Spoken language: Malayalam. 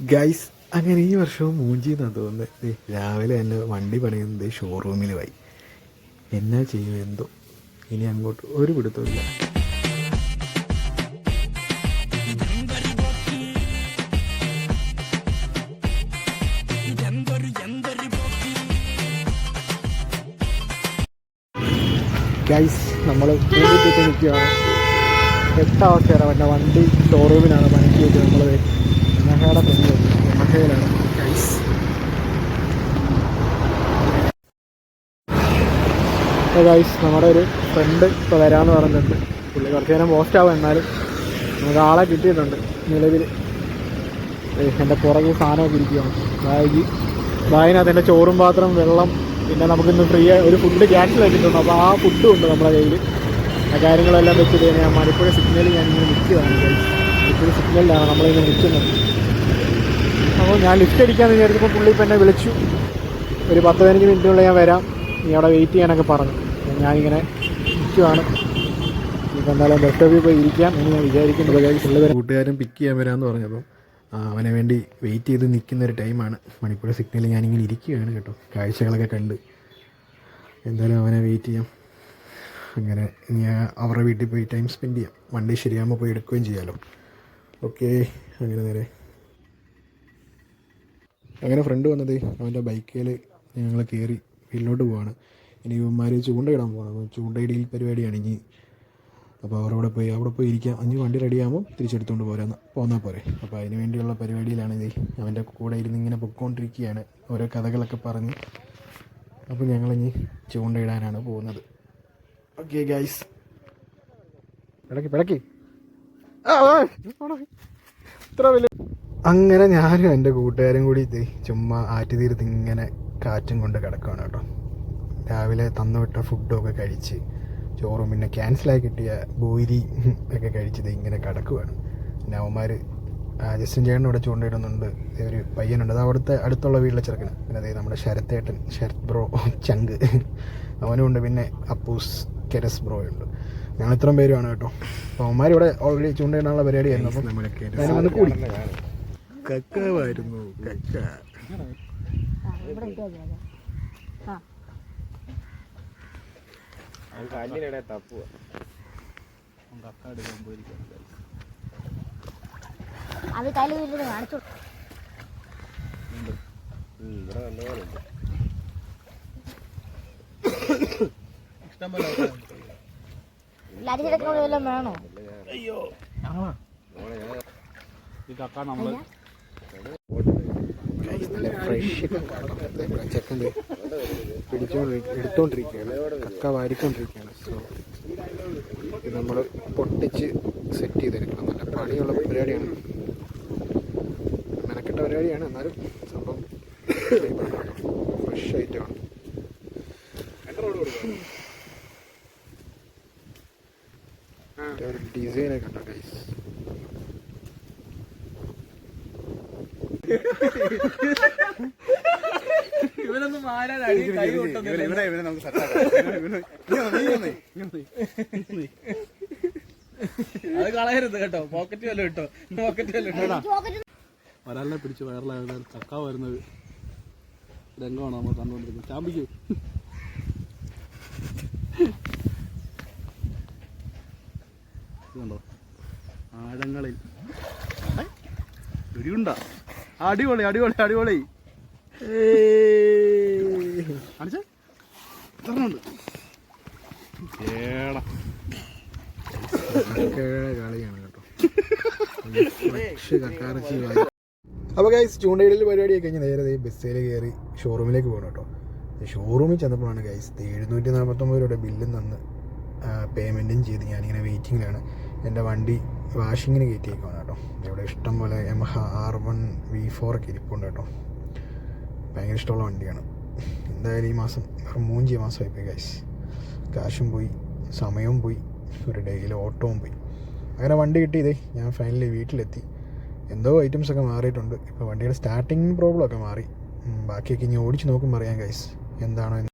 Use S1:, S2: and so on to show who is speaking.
S1: ഗൈസ് അങ്ങനെ ഈ വർഷവും മൂഞ്ചി എന്നാണ് തോന്നുന്നത് രാവിലെ തന്നെ വണ്ടി പണിയുന്നത് ഷോറൂമിൽ പോയി. എന്നാ ചെയ്യും എന്തോ. ഇനി അങ്ങോട്ട് ഒരു പിടുത്തമില്ല ഗൈസ് നമ്മൾ നിൽക്കുകയാണ്. എട്ടാം അവസ്ഥയാണ്. എന്റെ വണ്ടി ഷോറൂമിലാണ് പണിക്ക് നമ്മൾ യമഹയുടെ പ്രതി യമഹയിലാണ് ഗൈസ് ഗൈസ് നമ്മുടെ ഒരു ഫ്രണ്ട് ഇപ്പോൾ വരാമെന്ന് പറഞ്ഞിട്ടുണ്ട്. പുള്ളി കുറച്ച് നേരം പോസ്റ്റ് ആവും എന്നാലും നമുക്ക് ആളെ കിട്ടിയിട്ടുണ്ട് നിലവിൽ എന്റെ പുറകിൽ സാധനമൊക്കെ ഇരിക്കുകയാണ്. ബാഗ് ബാഗിനകത്ത് എന്റെ ചോറും പാത്രം വെള്ളം പിന്നെ നമുക്കിന്ന് ഫ്രീ ഒരു ഫുഡ് ക്യാൻസൽ ആക്കിയിട്ടുണ്ട്. അപ്പോൾ ആ ഫുഡും ഉണ്ട് നമ്മുടെ കയ്യിൽ ആ കാര്യങ്ങളെല്ലാം വെച്ചിട്ട് ഞാൻ മണിപ്പുഴ സിഗ്നലിൽ ഞാൻ ഇങ്ങനെ നിൽക്കുകയാണ് മണിപ്പുഴ സിഗ്നലിലാണ് നമ്മളിങ്ങനെ നിൽക്കുന്നത്. അപ്പോൾ ഞാൻ ലിഫ്റ്റ് അടിക്കാമെന്ന് വിചാരിച്ചപ്പോൾ പുള്ളി ഇപ്പം എന്നെ വിളിച്ചു. ഒരു പത്ത് പതിനഞ്ച് മിനിറ്റിനുള്ളിൽ ഞാൻ വരാം. നീ അവിടെ വെയിറ്റ് ചെയ്യാനൊക്കെ പറഞ്ഞു. ഞാനിങ്ങനെ നിൽക്കുവാണ് ഇപ്പം എന്തായാലും ബസ് സ്റ്റോപ്പിൽ പോയി ഇരിക്കാം എന്ന് ഞാൻ വിചാരിക്കുന്നത് പുള്ളി കൂട്ടുകാരൻ പിക്ക് ചെയ്യാൻ വരാമെന്ന് പറഞ്ഞപ്പോൾ അവനെ വേണ്ടി വെയിറ്റ് ചെയ്ത് നിൽക്കുന്ന ഒരു ടൈമാണ് മണിപ്പൂർ സിഗ്നലിൽ ഞാനിങ്ങനെ ഇരിക്കുകയാണ് കേട്ടോ. കാഴ്ചകളൊക്കെ കണ്ട്. എന്തായാലും അവനെ വെയിറ്റ് ചെയ്യാം. അങ്ങനെ ഇനി അവരുടെ വീട്ടിൽ പോയി ടൈം സ്പെൻഡ് ചെയ്യാം. വണ്ടി ശരിയാകുമ്പോൾ പോയി എടുക്കുകയും ചെയ്യാമല്ലോ ഓക്കെ അങ്ങനെ നേരെ. അങ്ങനെ ഫ്രണ്ട് വന്നത് അവന്റെ ബൈക്കിൽ ഞങ്ങൾ കയറി വീട്ടിലോട്ട് പോവാണ്. ഇനി ഇവന്മാർ ചൂണ്ടയിടാൻ പോകണം അപ്പോൾ ചൂണ്ടയിടയിൽ പരിപാടിയാണ് ഇനി. അപ്പോൾ അവരവിടെ പോയി അവിടെ പോയി ഇരിക്കാം. അഞ്ച് വണ്ടി റെഡിയാകുമ്പോൾ തിരിച്ചെടുത്തുകൊണ്ട് പോരാന്ന് പോന്നാൽ പോരെ. അപ്പോൾ അതിന് വേണ്ടിയുള്ള പരിപാടിയിലാണ് ഇത്. അവന്റെ കൂടെ ഇരുന്ന് ഇങ്ങനെ പൊയ്ക്കൊണ്ടിരിക്കുകയാണ് ഓരോ കഥകളൊക്കെ പറഞ്ഞ്. അപ്പോൾ ഞങ്ങളിനി ചൂണ്ടയിടാനാണ് പോകുന്നത് ഓക്കെ ഗൈസ് പിടക്കി പിടക്കി അങ്ങനെ ഞാനും എന്റെ കൂട്ടുകാരും കൂടി ഇത് ചുമ്മാ ആറ്റുതീരത്ത് ഇങ്ങനെ കാറ്റും കൊണ്ട് കിടക്കുകയാണ് കേട്ടോ. രാവിലെ തന്നുവിട്ട ഫുഡൊക്കെ കഴിച്ച് ചോറും പിന്നെ ക്യാൻസലായി കിട്ടിയ ബോരി ഒക്കെ കഴിച്ചത് ഇങ്ങനെ കിടക്കുകയാണ് പിന്നെ അവന്മാർ ജസ്റ്റിൻ ചേട്ടൻ ഇവിടെ ചൂണ്ടയിടുന്നുണ്ട്. ഒരു പയ്യനുണ്ട്. അത് അവിടുത്തെ അടുത്തുള്ള വീട്ടിലെ ചെറുക്കന്. പിന്നെ അതേ നമ്മുടെ ശരത്തേട്ടൻ ശരത് ബ്രോ ചങ്ക്. അവനുമുണ്ട് പിന്നെ അപ്പൂസ് കെരസ് ബ്രോ ഉണ്ട് ഞങ്ങൾ ഇത്രയും പേരുമാണ് കേട്ടോ. അപ്പോൾ അവന്മാർ ഇവിടെ ഓൾറെഡി ചൂണ്ടയിടാനുള്ള പരിപാടിയായിരുന്നു. അപ്പം ഞാൻ വന്ന് കൂടി. ഇഷ്ടം കക്ക.
S2: കല്ലിനിടെ തപ്പുക
S3: അത് കയ്യിൽ വീട്ടിൽ കാണിച്ചു
S2: ഇവിടെ നല്ലപോലെ ഉണ്ട്
S3: ലരിച്ചെടുക്കുന്ന വല്ലതും വേണോ?
S1: ഫ്രഷ് ചെക്കൻ പിടിച്ചോണ്ട് എടുത്തോണ്ടിരിക്കുകയാണ് കക്ക വാരിക്കൊണ്ടിരിക്കുകയാണ്. സോ ഇത് നമ്മൾ പൊട്ടിച്ച് സെറ്റ് ചെയ്തെടുക്കണം. നല്ല പണിയുള്ള പരിപാടിയാണ്. മെനക്കെട്ട പരിപാടിയാണ്. എന്നാലും സംഭവം ഫ്രഷ് ഐറ്റമാണ്. ഒരു ഡിസൈനെ കണ്ടോ ഗൈസ്
S4: ഇവനൊന്നും കൈ
S2: ഇവിടെ നമുക്ക്
S4: അത് കളയരുത് കേട്ടോ. പോക്കറ്റ് വല്ലതും ഇട്ടോ. പോക്കറ്റ് വല്ലതും ഇട്ടോ.
S5: ഒരാളിനെ പിടിച്ച് വയറിലായ കക്ക വരുന്നത് രംഗമാണ് നമ്മൾ കണ്ടുകൊണ്ടിരിക്കുന്നത്. ചാമ്പിക്കൂ ഇടിയുണ്ട. അടിപൊളി അടിപൊളി അടിപൊളി. കാണിച്ചേ? എത്രണ്ണുണ്ട് ഏടാ
S1: കളിയാണ് കേട്ടോ. അപ്പോൾ ഗൈസ് ചൂണ്ടയിടൽ പരിപാടിയൊക്കെ കഴിഞ്ഞ് നേരെ ദേ ബസ്സിൽ കയറി ഷോറൂമിലേക്ക് പോകണം കേട്ടോ. ഷോറൂമിൽ ചെന്നപ്പോഴാണ് ഗൈസ് എഴുന്നൂറ്റി നാൽപ്പത്തൊമ്പത് രൂപയുടെ ബില്ലും തന്ന് പേയ്മെന്റും ചെയ്ത് ഞാനിങ്ങനെ വെയിറ്റിങ്ങിലാണ് എന്റെ വണ്ടി വാഷിങ്ങിന് കയറ്റിയേക്കാണ് കേട്ടോ. ഇവിടെ ഇഷ്ടം പോലെ Yamaha R one V four ഒക്കെ ഇരിപ്പുണ്ട് കേട്ടോ. ഭയങ്കര ഇഷ്ടമുള്ള വണ്ടിയാണ്. എന്തായാലും ഈ മാസം വെറും മൂഞ്ചിയ മാസമായി പോയി ഗൈസ് കാശും പോയി സമയവും പോയി ഒരു ഡെയിലി ഓട്ടവും പോയി. അങ്ങനെ വണ്ടി കിട്ടിയതേ ഞാൻ ഫൈനലി വീട്ടിലെത്തി. എന്തോ ഐറ്റംസ് ഒക്കെ മാറിയിട്ടുണ്ട്. ഇപ്പോൾ വണ്ടിയുടെ സ്റ്റാർട്ടിങ് പ്രോബ്ലം ഒക്കെ മാറി. ബാക്കിയൊക്കെ ഇനി ഓടിച്ച് നോക്കുമ്പോൾ അറിയാം ഗൈസ് എന്താണോ